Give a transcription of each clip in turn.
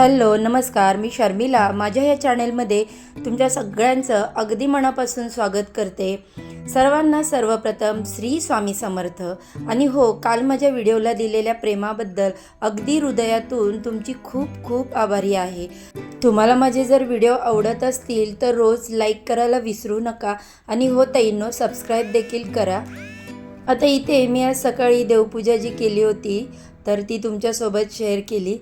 Hello नमस्कार मी शर्मिला. माझ्या या चॅनेलमध्ये तुमच्या सगळ्यांचं अगदी मनापासून स्वागत करते. सर्वांना सर्वप्रथम श्री स्वामी समर्थ. आणि हो काल माझ्या व्हिडिओला दिलेल्या प्रेमाबद्दल अगदी हृदयातून तुमची खूप खूप आभारी आहे. तुम्हाला माझे जर व्हिडिओ आवडत असतील तर रोज लाईक करायला विसरू नका. आणि हो तैनो सबस्क्राईब देखील करा. आता इथे मी आज सकाळी देवपूजा जी केली होती. तर ती तुमच्यासोबत शेअर केली.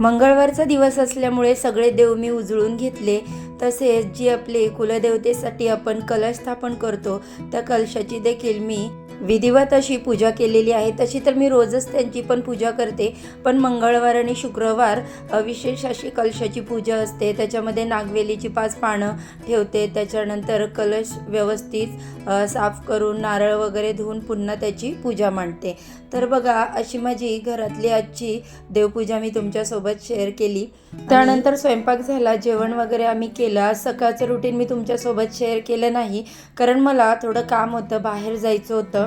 मंगळवारचा दिवस असल्यामुळे सगळे देव मी उजळून घेतले. तसेच जी आपले कुलदेवतेसाठी आपण कलश स्थापन करतो त्या कलशाची देखील मी विधिवत अशी पूजा केलेली आहे. तशी तर मी रोजच त्यांची पण पूजा करते. पण मंगळवार आणि शुक्रवार विशेष अशी कलशाची पूजा असते. त्याच्यामध्ये नागवेलीची पाच पानं ठेवते. त्याच्यानंतर कलश व्यवस्थित साफ करून नारळ वगैरे धुवून पुन्हा त्याची पूजा मांडते. तर बघा अशी माझी घरातली आजची देवपूजा मी तुमच्यासोबत शेअर केली. त्यानंतर स्वयंपाक झाला. जेवण वगैरे आम्ही केलं. सकाळचं रुटीन मी तुमच्यासोबत शेअर केलं नाही. कारण मला थोडं काम होतं. बाहेर जायचं होतं.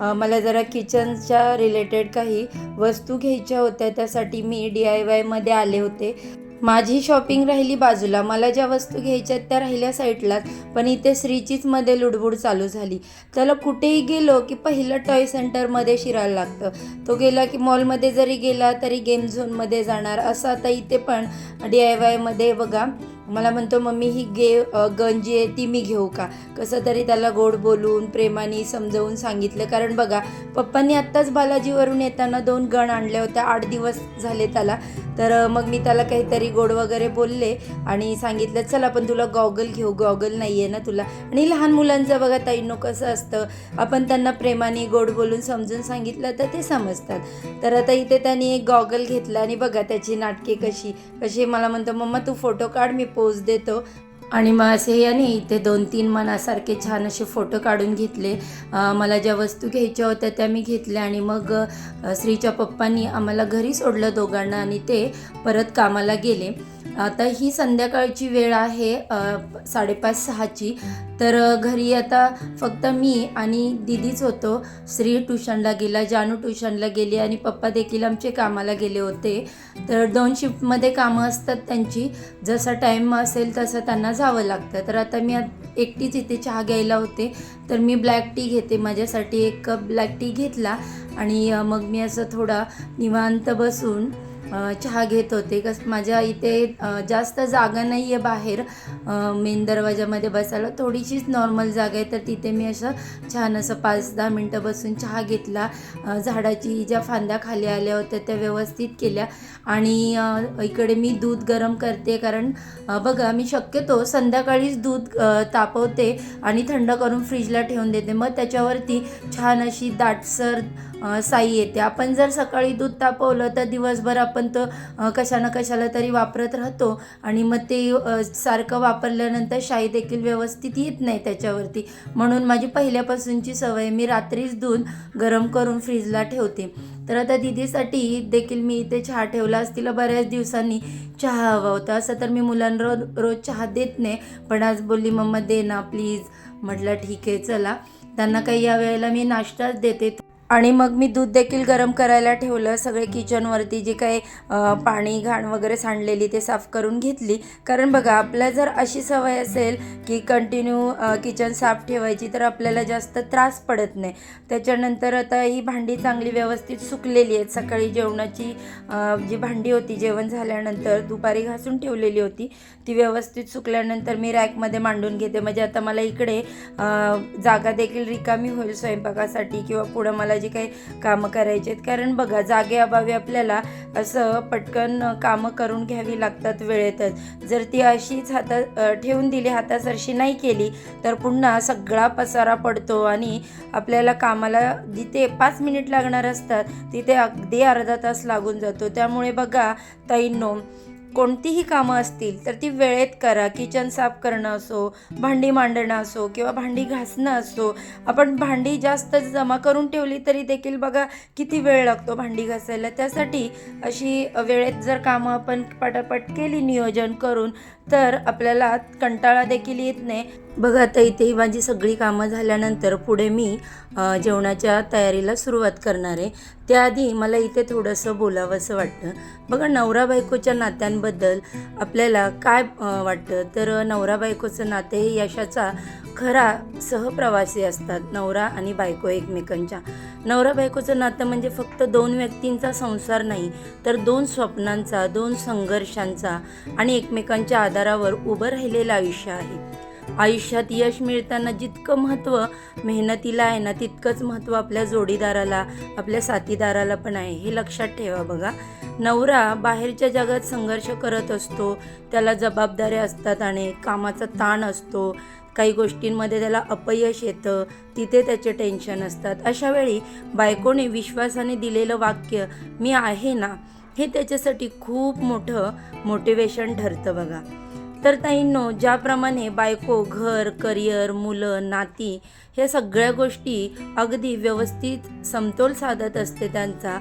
मला जरा किचनच्या रिलेटेड काही वस्तू घ्यायच्या होत्या त्यासाठी मी डी आय वायमध्ये आले होते. माझी शॉपिंग राहिली बाजूला. मला ज्या वस्तू घ्यायच्या त्या राहिल्या साईडलाच पण इथे श्रीचीच मध्ये लुडबुड चालू झाली. त्याला कुठेही गेलो की पहिलं टॉय सेंटरमध्ये शिरायला लागतं. तो गेला की मॉलमध्ये जरी गेला तरी गेम झोनमध्ये जाणार. असं आता इथे पण डी आय वायमध्ये बघा. मला म्हणतो मम्मी ही गे अ, गन जी आहे ती मी घेऊ का? कसं तरी त्याला गोड बोलून प्रेमाने समजवून सांगितलं. कारण बघा पप्पांनी आत्ताच बालाजीवरून येताना दोन गण आणल्या होत्या. आठ दिवस झाले त्याला. तर मग मी त्याला काहीतरी गोड वगैरे बोलले आणि सांगितलं चल आपण तुला गॉगल घेऊ. गॉगल नाही आहे ना तुला. आणि लहान मुलांचं बघा ताईंनो कसं असतं आपण त्यांना प्रेमाने गोड बोलून समजून सांगितलं तर ते समजतात. तर आता इथे त्यांनी एक गॉगल घेतला आणि बघा त्याची नाटके कशी कशी. मला म्हणतो मम्मा तू फोटो काढ मी पोज देतो. आणि मग असे याने इथे दोन तीन मनासारखे छान असे फोटो काढून घेतले. मला ज्या वस्तू घ्यायच्या होत्या त्या मी घेतल्या आणि मग श्रीच्या पप्पांनी आम्हाला घरी सोडलं दोघांना आणि ते परत कामाला गेले. आता ही संध्याकाळची वेळ आहे साडेपाच सहाची. तर घरी आता फक्त मी आणि दिदीच होतो. श्री ट्युशनला गेला जानू ट्युशनला गेली आणि पप्पा देखील आमचे कामाला गेले होते. तर दोन शिफ्टमध्ये कामं असतात त्यांची. जसा टाईम असेल तसं त्यांना जावं लागतं. तर आता मी एकटीच इथे चहा घ्यायला होते. तर मी ब्लॅक टी घेते. माझ्यासाठी एक कप ब्लॅक टी घेतला आणि मग मी असं थोडा निवांत बसून चहा घेत होते. कस माझ्या इथे जास्त जागा नाही आहे बाहेर मेन दरवाजामध्ये बसायला थोडीशीच नॉर्मल जागा आहे. तर तिथे मी असं छान असं पाच दहा मिनटं बसून चहा घेतला. झाडाची ज्या फांद्या खाली आल्या होत्या त्या व्यवस्थित केल्या. आणि इकडे मी दूध गरम करते. कारण बघा मी शक्यतो संध्याकाळीच दूध तापवते आणि थंड करून फ्रीजला ठेवून देते. मग त्याच्यावरती छान अशी दाटसर साई येते. आपण जर सकाळी दूध तापवलं तर दिवसभर आपण तो कशानं कशाला तरी वापरत राहतो. आणि मग ते सारखं वापरल्यानंतर शाई देखील व्यवस्थित येत नाही त्याच्यावरती. म्हणून माझी पहिल्यापासूनची सवय मी रात्रीच दूध गरम करून फ्रीजला ठेवते. तर आता दिदीसाठी देखील मी इथे चहा ठेवला आज तिला बऱ्याच दिवसांनी चहा हवा होता. असं तर मी मुलांना रोज रोज चहा देत नाही. पण आज बोलली मम्मा दे ना प्लीज म्हटलं ठीक आहे चला. त्यांना काही या वेळेला मी नाश्ताच देते. आणि मग मी दूध देखील गरम करायला ठेवलं. सगळे किचनवरती जे काही पाणी घाण वगैरे सांडलेली ते साफ करून घेतली. कारण बघा आपल्या जर अशी सवय असेल की कंटिन्यू किचन साफ ठेवायची तर आपल्याला जास्त त्रास पडत नाही. त्याच्यानंतर आता ही भांडी चांगली व्यवस्थित सुकलेली आहेत. सकाळी जेवणाची जी भांडी होती जेवण झाल्यानंतर दुपारी घासून ठेवलेली होती. ती व्यवस्थित सुकल्यानंतर मी रॅकमध्ये मांडून घेते. म्हणजे आता मला इकडे जागा देखील रिकामी होईल स्वयंपाकासाठी किंवा पुढं मला जी काही कामं करायची आहेत. कारण बघा जागेअभावी आपल्याला असं पटकन कामं करून घ्यावी लागतात वेळेतच. जर ती अशीच हातात ठेवून दिली हातासरशी नाही केली तर पुन्हा सगळा पसारा पडतो आणि आपल्याला कामाला जिथे पाच मिनिट लागणार असतात तिथे अगदी अर्धा तास लागून जातो. त्यामुळे बघा ताईंनो कोणतीही कामं असतील तर ती वेळेत करा. किचन साफ करणं असो भांडी मांडणं असो किंवा भांडी घासणं असो आपण भांडी जास्त जमा करून ठेवली तरी देखील बघा किती वेळ लागतो भांडी घासायला. त्यासाठी अशी वेळेत जर कामं आपण पटापट केली नियोजन करून तर आपल्याला कंटाळा देखील येत नाही. बघा आता इथेही माझी सगळी कामं झाल्यानंतर पुढे मी जेवणाच्या तयारीला सुरुवात करणार आहे. त्याआधी मला इथे थोडंसं बोलावंसं वाटतं. बघा नवरा बायकोच्या नात्यांबद्दल आपल्याला काय वाटतं? तर नवरा बायकोचं नाते हे यशाचा खरा सहप्रवासी असतात नवरा आणि बायको एकमेकांच्या. नवरा बायकोचं नातं म्हणजे फक्त दोन व्यक्तींचा संसार नाही तर दोन स्वप्नांचा दोन संघर्षांचा आणि एकमेकांच्या आधारावर उभं राहिलेलं आयुष्य आहे. आयुष्यात यश मिळताना जितकं महत्त्व मेहनतीला आहे ना तितकंच महत्त्व आपल्या जोडीदाराला आपल्या साथीदाराला पण आहे. हे लक्षात ठेवा बघा. नवरा बाहेरच्या जगात संघर्ष करत असतो त्याला जबाबदाऱ्या असतात आणि कामाचा ताण असतो. काही गोष्टींमध्ये त्याला अपयश येतं तिथे त्याचे टेन्शन असतात. अशा वेळी बायकोने विश्वासाने दिलेलं वाक्य मी आहे ना हे त्याच्यासाठी खूप मोठं मोटिवेशन ठरतं बघा. तर ताईंनो ज्याप्रमाणे बायको घर करिअर मुलं नाती ह्या सगळ्या गोष्टी अगदी व्यवस्थित समतोल साधत असते त्यांचा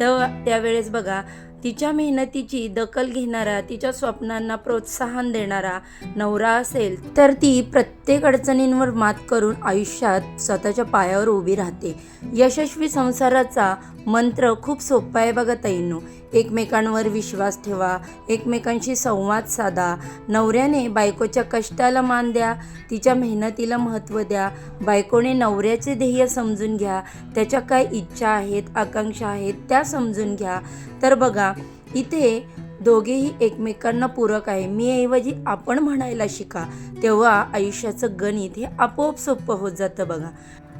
तर त्यावेळेस बघा तिच्या मेहनतीची दखल घेणारा तिच्या स्वप्नांना प्रोत्साहन देणारा नवरा असेल तर ती प्रत्येक अडचणींवर मात करून आयुष्यात स्वतःच्या पायावर उभी राहते. यशस्वी संसाराचा मंत्र खूप सोपा आहे बघा ताईंनो. एकमेकांवर विश्वास ठेवा एकमेकांशी संवाद साधा. नवऱ्याने बायकोच्या कष्टाला मान द्या तिच्या मेहनतीला महत्त्व द्या. बायकोने नवऱ्याचे ध्येय समजून घ्या. त्याच्या काय इच्छा आहेत आकांक्षा आहेत त्या समजून घ्या. तर बघा इथे दोघेही एकमेकांना पूरक आहे. मी ऐवजी आपण म्हणायला शिका. तेव्हा आयुष्याचं गणित हे आपोआप सोपं होत जातं बघा.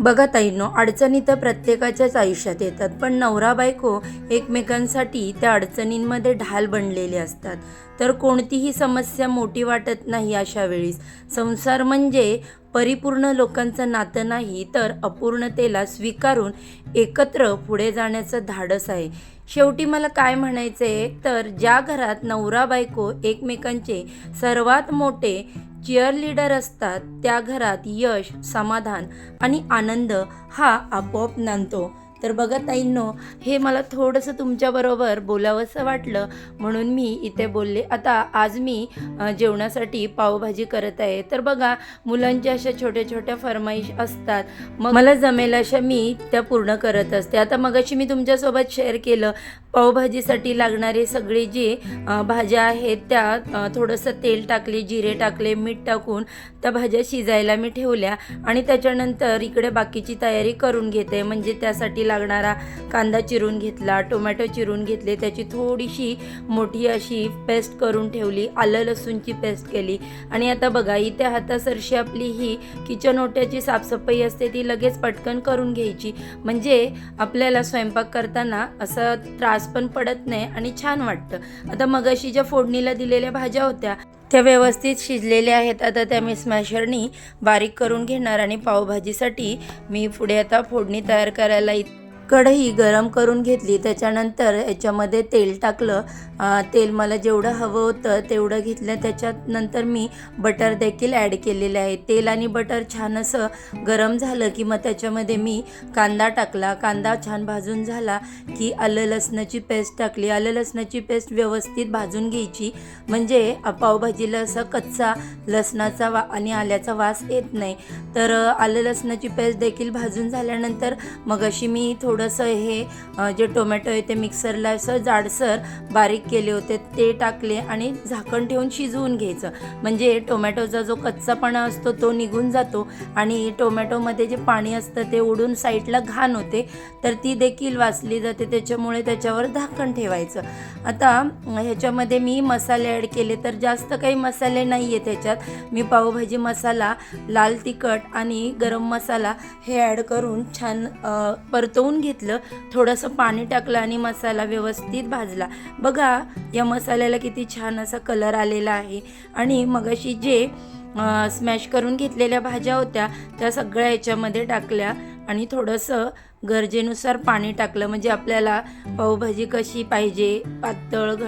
बघा ताईनो अडचणी तर प्रत्येकाच्याच आयुष्यात येतात पण नवरा बायको एकमेकांसाठी त्या अडचणींमध्ये ढाल बनलेले असतात. तर कोणतीही समस्या मोठी वाटत नाही अशा वेळीस. संसार म्हणजे परिपूर्ण लोकांचं नातं नाही तर अपूर्णतेला स्वीकारून एकत्र पुढे जाण्याचं धाडस आहे. शेवटी मला काय म्हणायचं आहे तर ज्या घरात नवरा बायको एकमेकांचे सर्वात मोठे चिअर लीडर असतात त्या घरात यश समाधान आणि आनंद हा आपोआप नांदतो. तर बघा ताईंनो हे मला थोडंसं तुमच्याबरोबर बोलावंसं वाटलं म्हणून मी इथे बोलले. आता आज मी जेवणासाठी पावभाजी करत आहे. तर बघा मुलांच्या अशा छोट्या छोट्या फरमाईश असतात. मग मला जमेल अशा मी त्या पूर्ण करत असते. आता मगाशी मी तुमच्यासोबत शेअर केलं पावभाजीसाठी लागणारे सगळे जे भाज्या आहेत त्या थोडंसं तेल टाकले जिरे टाकले मीठ टाकून त्या भाज्या शिजायला मी ठेवल्या आणि त्याच्यानंतर इकडे बाकीची तयारी करून घेते. म्हणजे त्यासाठी लागणारा कांदा चिरून घेतला टोमॅटो चिरून घेतले त्याची थोडीशी मोठी अशी पेस्ट करून ठेवली आलं लसूणची पेस्ट केली. आणि आता बघा इथे हातासरशी आपली ही किचन ओट्याची साफसफाई असते ती लगेच पटकन करून घ्यायची. म्हणजे आपल्याला स्वयंपाक करताना असा त्रास पण पडत नाही आणि छान वाटतं. आता मगाशी ज्या फोडणीला दिलेल्या भाज्या होत्या त्या व्यवस्थित शिजलेल्या आहेत. आता त्या मी स्मॅशरनी बारीक करून घेणार आणि पावभाजीसाठी मी पुढे आता फोडणी तयार करायला इत कढई गरम करून घेतली. त्याच्यानंतर याच्यामध्ये तेल टाकलं. तेल मला जेवढं हवं होतं तेवढं घेतलं. त्याच्यात नंतर मी बटर देखील ॲड केलेलं आहे. तेल आणि बटर छान असं गरम झालं की मग त्याच्यामध्ये मी कांदा टाकला. कांदा छान भाजून झाला की आलं लसणाची पेस्ट टाकली. आलं लसणाची पेस्ट व्यवस्थित भाजून घ्यायची. म्हणजे पावभाजीला असा कच्चा लसणाचा वा आणि आल्याचा वास येत नाही. तर आलं लसणाची पेस्ट देखील भाजून झाल्यानंतर मग अशी मी थोडंसं हे जे टोमॅटो आहे ते मिक्सरला असं जाडसर बारीक केले होते ते टाकले आणि झाकण ठेवून शिजवून घ्यायचं. म्हणजे टोमॅटोचा जो कच्चापणा असतो तो निघून जातो आणि टोमॅटोमध्ये जे पाणी असतं ते उडून साईडला घाण होते तर ती देखील वाचली जाते. त्याच्यामुळे त्याच्यावर झाकण ठेवायचं. आता ह्याच्यामध्ये मी मसाले ॲड केले तर जास्त काही मसाले नाही आहेत त्याच्यात. मी पावभाजी मसाला लाल तिखट आणि गरम मसाला हे ॲड करून छान परतवून घे घेतलं थोडंसं पाणी टाकलं आणि मसाला व्यवस्थित भाजला. बघा या मसाल्याला किती छान असा कलर आलेला आहे. आणि मगाशी जे स्मॅश करून घेतलेल्या भाज्या होत्या त्या सगळ्या याच्यामध्ये टाकल्या आणि थोडंसं गरजेनुसार पाणी टाकलं. म्हणजे आपल्याला पावभाजी कशी पाहिजे पातळ घ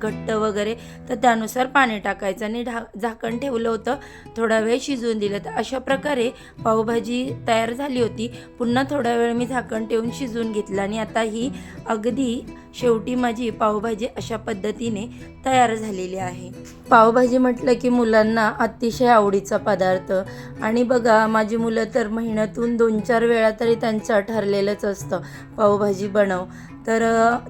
घट्ट वगैरे तर त्यानुसार पाणी टाकायचं आणि ढा झाकण ठेवलं होतं. थोडा वेळ शिजवून दिलं. तर अशा प्रकारे पावभाजी तयार झाली होती. पुन्हा थोडा वेळ मी झाकण ठेवून शिजवून घेतलं आणि आता ही अगदी शेवटी माझी पावभाजी अशा पद्धतीने तयार झालेली आहे. पावभाजी म्हटलं की मुलांना अतिशय आवडीचा पदार्थ. आणि बघा माझी मुलं तर महिन्यातून दोन चार वेळा तरी त्यांचं ठरलेलंच असतं पावभाजी बनव. तर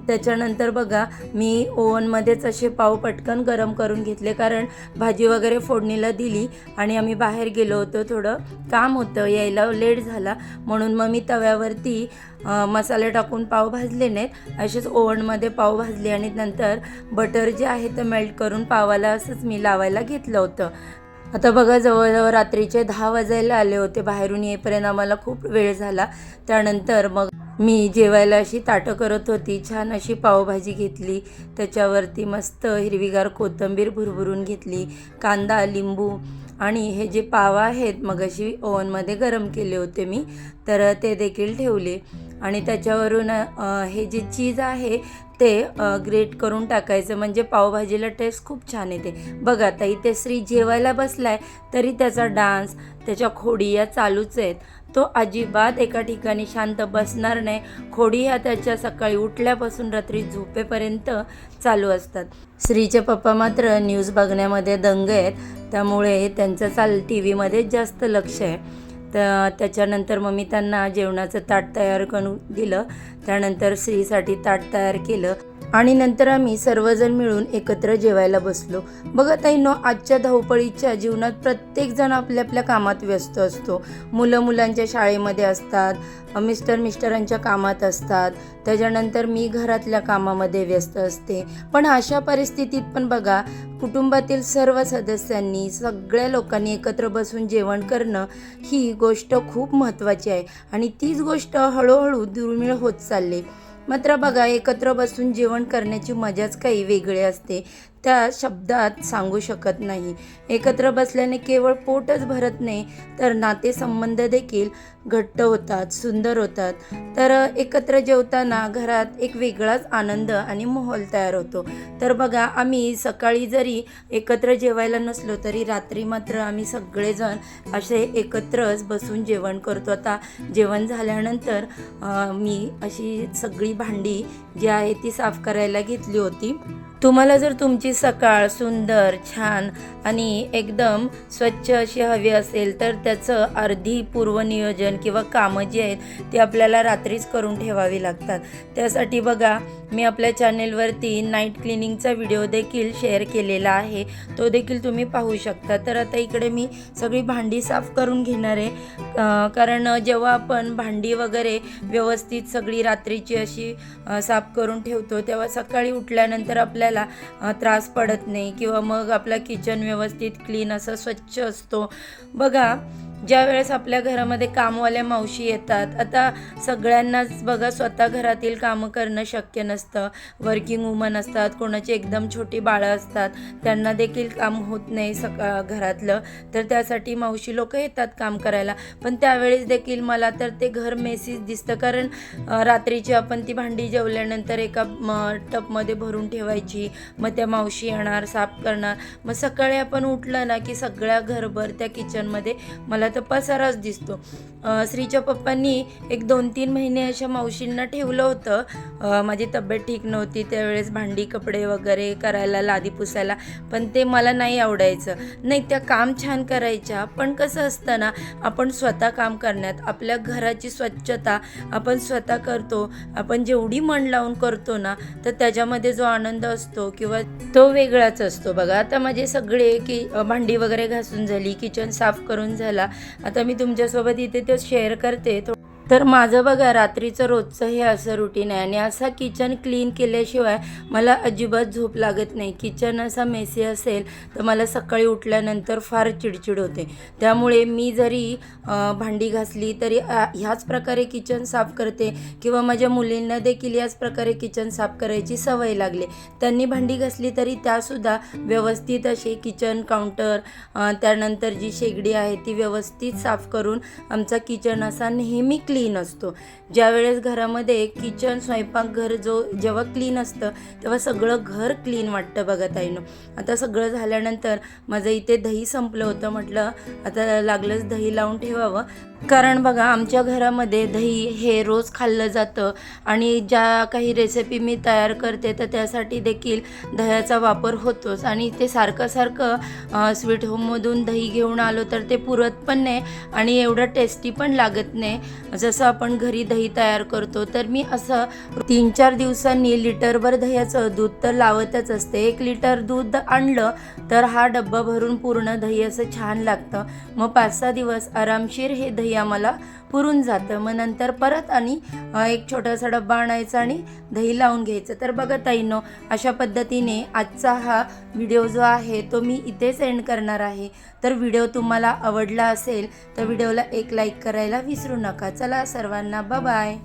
त्याच्यानंतर बघा मी ओव्हनमध्येच असे पाव पटकन गरम करून घेतले. कारण भाजी वगैरे फोडणीला दिली आणि आम्ही बाहेर गेलो होतो. थोडं काम होतं यायला लेट झाला. म्हणून मग मी तव्यावरती मसाले टाकून पाव भाजले नाहीत. असेच ओव्हनमध्ये पाव भाजले आणि नंतर बटर जे आहे ते मेल्ट करून पावाला असंच मी लावायला घेतलं होतं. आता बघा जवळजवळ रात्रीचे दहा वाजायला आले होते. बाहेरून येईपर्यंत आम्हाला खूप वेळ झाला. त्यानंतर मग मी जेवायला अशी ताटं करत होती. छान अशी पावभाजी घेतली. त्याच्यावरती मस्त हिरवीगार कोथिंबीर भुरभुरून घेतली. कांदा लिंबू आणि हे जे पाव आहेत मग अशी ओव्हनमध्ये गरम केले होते मी. तर ते देखील ठेवले. आणि त्याच्यावरून हे जे चीज आहे ते ग्रेट करून टाकायचं. म्हणजे पावभाजीला टेस्ट खूप छान येते. बघा आता इथे श्री जेवायला बसलाय तरी त्याचा डान्स त्याच्या खोडी या चालूच आहेत. तो अजिबात एका ठिकाणी शांत बसणार नाही. खोडी ह्या त्याच्या सकाळी उठल्यापासून रात्री झोपेपर्यंत चालू असतात. श्रीचे पप्पा मात्र न्यूज बघण्यामध्ये दंग आहेत. त्यामुळे त्यांचं चाल टी व्हीमध्येच जास्त लक्ष आहे. तर त्याच्यानंतर मग मी त्यांना जेवणाचं ताट तयार करून दिलं. त्यानंतर स्त्रीसाठी ताट तयार केलं. आणि नंतर आम्ही सर्वजण मिळून एकत्र जेवायला बसलो. बघा ताईनो आजच्या धावपळीच्या जीवनात प्रत्येकजण आपल्या आपल्या कामात व्यस्त असतो. मुलं मुलांच्या शाळेमध्ये असतात मिस्टर मिस्टरांच्या कामात असतात. त्याच्यानंतर मी घरातल्या कामामध्ये व्यस्त असते. पण अशा परिस्थितीत पण बघा कुटुंबातील सर्व सदस्यांनी सगळ्या लोकांनी एकत्र बसून जेवण करणं ही गोष्ट खूप महत्त्वाची आहे. आणि तीच गोष्ट हळूहळू दुर्मिळ होत चालली. मात्र बघा एकत्र बसून जेवण करण्याची मजाच काही वेगळी असते. त्या शब्दात सांगू शकत नाही. एकत्र बसल्याने केवळ पोटच भरत नाही तर नातेसंबंध देखील घट्ट होतात सुंदर होतात. तर एकत्र जेवताना घरात एक वेगळाच आनंद आणि माहोल तयार होतो. तर बघा आम्ही सकाळी जरी एकत्र जेवायला नसलो तरी रात्री मात्र आम्ही सगळेजण असे एकत्रच बसून जेवण करतो. आता जेवण झाल्यानंतर मी अशी सगळी भांडी जी आहे ती साफ करायला घेतली होती. तुम्हाला जर तुमची सकाळ सुंदर छान आणि एकदम स्वच्छ अशी हवी असेल तर त्याचं अर्धी पूर्वनियोजन किंवा कामं जी आहेत ती आपल्याला रात्रीच करून ठेवावी लागतात. त्यासाठी बघा मी आपल्या चॅनेलवरती नाईट क्लिनिंगचा व्हिडिओ देखील शेअर केलेला आहे. तो देखील तुम्ही पाहू शकता. तर आता इकडे मी सगळी भांडी साफ करून घेणार आहे. कारण जेव्हा आपण भांडी वगैरे व्यवस्थित सगळी रात्रीची अशी साफ साफ करून ठेवतो. तेव्हा सकाळी उठल्यानंतर आपल्याला त्रास पडत नाही किंवा मग आपला किचन व्यवस्थित क्लीन असं स्वच्छ असतो. बघा ज्या वेळेस आपल्या घरामध्ये कामवाल्या मावशी येतात आता सगळ्यांनाच बघा स्वतः घरातील कामं करणं शक्य नसतं. वर्किंग वुमन असतात कोणाची एकदम छोटी बाळं असतात त्यांना देखील काम होत नाही सका घरातलं. तर त्यासाठी मावशी लोक येतात काम करायला. पण त्यावेळेस देखील मला तर ते घर मेसीच दिसतं. कारण रात्रीची आपण ती भांडी जेवल्यानंतर एका म टपमध्ये भरून ठेवायची. मग त्या मावशी येणार साफ करणार. मग सकाळी आपण उठलं ना की सगळ्या घरभर त्या किचनमध्ये मला तर पसाराच दिसतो. श्रीच्या पप्पांनी एक दोन तीन महिने अशा मावशींना ठेवलं होतं. माझी तब्येत ठीक नव्हती त्यावेळेस भांडी कपडे वगैरे करायला लादी पुसायला पण ते मला नाही आवडायचं. नाही त्या काम छान करायच्या पण कसं असतं ना आपण स्वतः काम करण्यात आपल्या घराची स्वच्छता आपण स्वतः करतो आपण जेवढी मन लावून करतो ना तर त्याच्यामध्ये जो आनंद असतो किंवा तो वेगळाच असतो. बघा आता माझे सगळे की भांडी वगैरे घासून झाली किचन साफ करून झाला आता मी तुमच्यासोबत इथे ते शेअर करते. थो- तर माझं बघा रात्रीचं रोजचं हे असं रुटीन आहे. आणि असा किचन क्लीन केल्याशिवाय मला अजिबात झोप लागत नाही. किचन असा मेसी असेल तर मला सकाळी उठल्यानंतर फार चिडचिड होते. त्यामुळे मी जरी भांडी घासली तरी ह्याच प्रकारे किचन साफ करते किंवा माझ्या मुलींना देखील याच प्रकारे किचन साफ करायची सवय लागली. त्यांनी भांडी घासली तरी त्यासुद्धा व्यवस्थित असे किचन काउंटर त्यानंतर जी शेगडी आहे ती व्यवस्थित साफ करून आमचा किचन असा नेहमी क्लीन क्लीन असतो. ज्यावेळेस घरामध्ये किचन स्वयंपाकघर जो जेव्हा क्लीन असतं तेव्हा सगळं घर क्लीन वाटतं बघा ताईनं. आता सगळं झाल्यानंतर माझं इथे दही संपलं होतं म्हटलं आता लागलंच दही लावून ठेवावं. कारण बघा आमच्या घरामध्ये दही हे रोज खाल्लं जातं आणि ज्या काही रेसिपी मी तयार करते तर त्यासाठी देखील दह्याचा वापर होतोच. आणि ते सारखं सारखं स्वीट होममधून दही घेऊन आलो तर ते पुरत पण नाही आणि एवढं टेस्टी पण लागत नाही. जसं आपण घरी दही तयार करतो तर मी असं तीन चार दिवसांनी लिटरभर दह्याचं दूध तर लावतच असते. एक लिटर दूध आणलं तर हा डब्बा भरून पूर्ण दही असं छान लागतं. मग पाच सहा दिवस आरामशीर हे दही आम्हाला पुरून जातं. मग नंतर परत आणि एक छोटासा डब्बा आणायचा आणि दही लावून घ्यायचं. तर बघा ताईनो अशा पद्धतीने आजचा हा व्हिडिओ जो आहे तो मी इथे सेंड करणार आहे. तर व्हिडिओ तुम्हाला आवडला असेल तर व्हिडिओला एक लाईक करायला विसरू नका. चला सर्वांना बाय